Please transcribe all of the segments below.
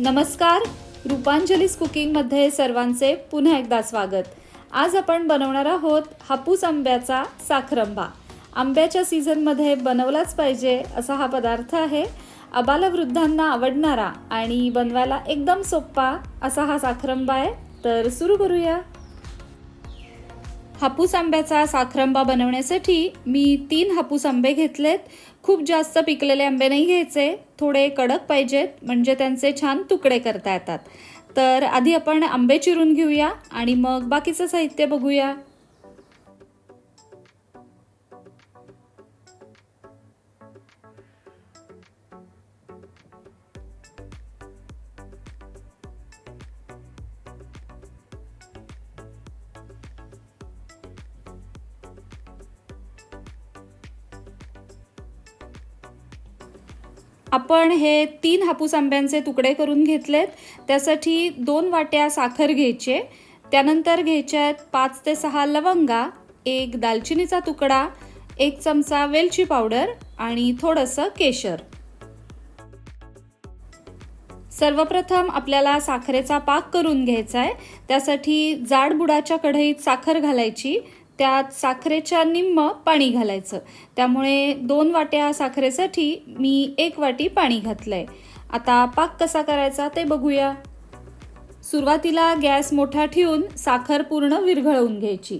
नमस्कार. रूपांजलीस कुकिंगमध्ये सर्वांचे पुन्हा एकदा स्वागत. आज आपण बनवणार आहोत हापूस आंब्याचा साखरंबा. आंब्याच्या सीझनमध्ये बनवलाच पाहिजे असा हा पदार्थ आहे. अबालवृद्धांना आवडणारा आणि बनवायला एकदम सोप्पा असा हा साखरंबा आहे. तर सुरू करूया. हापूस आंब्याचा साखरंबा बनवण्यासाठी मी तीन हापूस आंबे घेतलेत. खूप जास्त पिकलेले आंबे नाही घ्यायचे. थोडे कडक पाहिजेत म्हणजे त्यांचे छान तुकडे करता येतात. तर आधी आपण आंबे चिरून घेऊया आणि मग बाकीचं साहित्य बघूया. आपण हे तीन हापूस आंब्यांचे तुकडे करून घेतलेत. त्यासाठी दोन वाट्या साखर घ्यायचे त्यानंतर घ्यायच्या आहेत पाच ते सहा लवंगा एक दालचिनीचा तुकडा एक चमचा वेलची पावडर आणि थोडंसं केशर. सर्वप्रथम आपल्याला साखरेचा पाक करून घ्यायचा आहे. त्यासाठी जाड बुडाच्या कढईत साखर घालायची. त्यात साखरेच्या निम्म पाणी घालायचं. त्यामुळे दोन वाट्या साखरेसाठी मी एक वाटी पाणी घातलंय. आता पाक कसा करायचा ते बघूया. सुरुवातीला गॅस मोठा ठेवून साखर पूर्ण विरघळवून घ्यायची.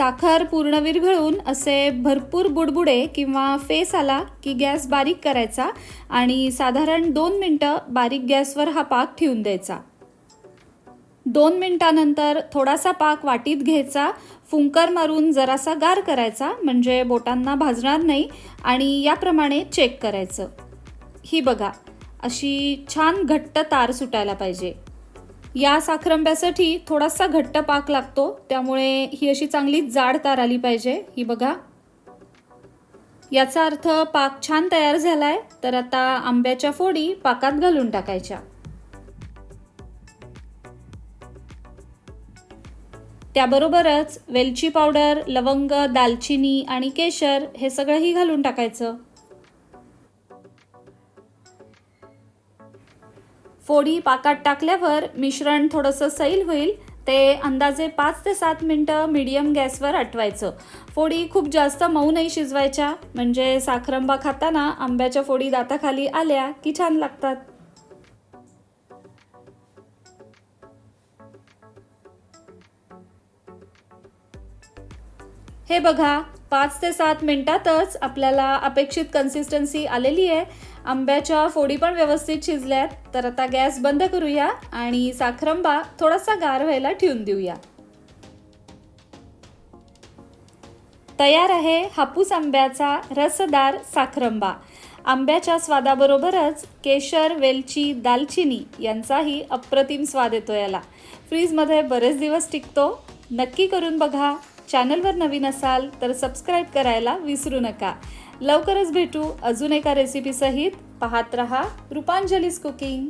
साखर पूर्ण विरघळून असे भरपूर बुडबुडे किंवा फेस आला की गॅस बारीक करायचा आणि साधारण दोन मिनटं बारीक गॅसवर हा पाक ठेवून द्यायचा. दोन मिनटानंतर थोडासा पाक वाटीत घ्यायचा फुंकर मारून जरासा गार करायचा म्हणजे बोटांना भाजणार नाही आणि याप्रमाणे चेक करायचं. ही बघा अशी छान घट्ट तार सुटायला पाहिजे. या साखरंब्यासाठी थोडासा घट्ट पाक लागतो. त्यामुळे ही अशी चांगली जाड तार आली पाहिजे. ही बघा. याचा अर्थ पाक छान तयार झालाय. तर आता आंब्याच्या फोडी पाकात घालून टाकायच्या. त्याबरोबरच वेलची पावडर लवंग दालचिनी आणि केशर हे सगळंही घालून टाकायचं. फोडी पाकात टाकल्यावर मिश्रण थोडंसं सैल होईल. ते अंदाजे पाच ते सात मिनटं मीडियम गॅसवर आटवायचं. फोडी खूप जास्त मऊ नाही शिजवायच्या. म्हणजे साखरंबा खाताना आंब्याच्या फोडी दाताखाली आल्या की छान लागतात. हे बघा पाच ते सात मिनिटातच आपल्याला अपेक्षित कन्सिस्टन्सी आलेली आहे. आंब्याच्या फोडी पण व्यवस्थित शिजल्यात. तर आता गॅस बंद करूया आणि साखरंबा थोडासा गार व्हायला ठेवून देऊया. तयार आहे हापूस आंब्याचा रसदार साखरंबा. आंब्याच्या स्वादाबरोबरच केशर वेलची दालचिनी यांचाही अप्रतिम स्वाद येतो याला. फ्रीजमध्ये बरेच दिवस टिकतो. नक्की करून बघा. चॅनलवर नवीन असाल तर सबस्क्राईब करायला विसरू नका. लवकरच भेटू अजून एका रेसिपीसहित पाहत रहा रूपांजलीज कुकिंग.